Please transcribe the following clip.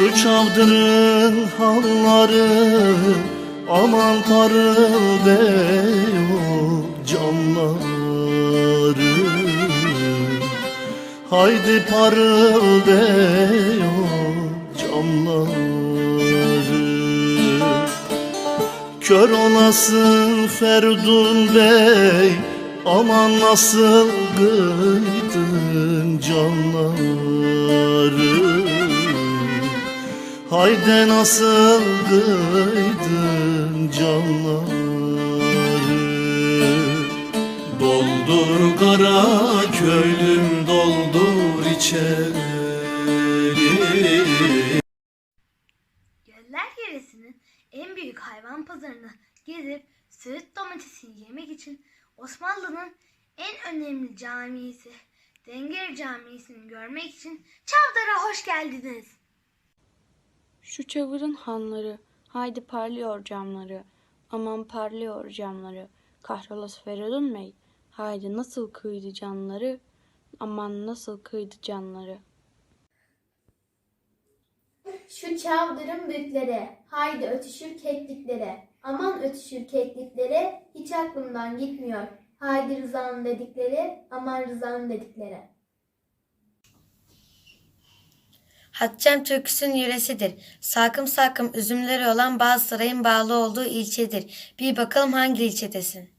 Şu çavdırın halları Aman parıldıyor camları Haydi parıldıyor camları Kör olasın Ferdun Bey Aman nasıl kıydın canları Haydi nasıl kıydın canları Doldur kara köylüm doldur içeri Göller Yöresi'nin en büyük hayvan pazarını gezip Söğüt domatesini yemek için Osmanlı'nın en önemli camisi Dengeri Camisi'ni görmek için Çavdar'a hoş geldiniz. Şu çavurun hanları, haydi parlıyor camları, aman parlıyor camları. Kahrolası Feridun Bey, haydi nasıl kıydı canları, aman nasıl kıydı canları. Şu çavdarın büklere, haydi ötüşür kekliklere. Aman ötüşür kekliklere, hiç aklımdan gitmiyor. Haydi Rıza'nın dedikleri, aman Rıza'nın dedikleri. Hatçam türküsün yöresidir. Sakım sakım üzümleri olan bazı sarayın bağlı olduğu ilçedir. Bir bakalım hangi ilçedesin?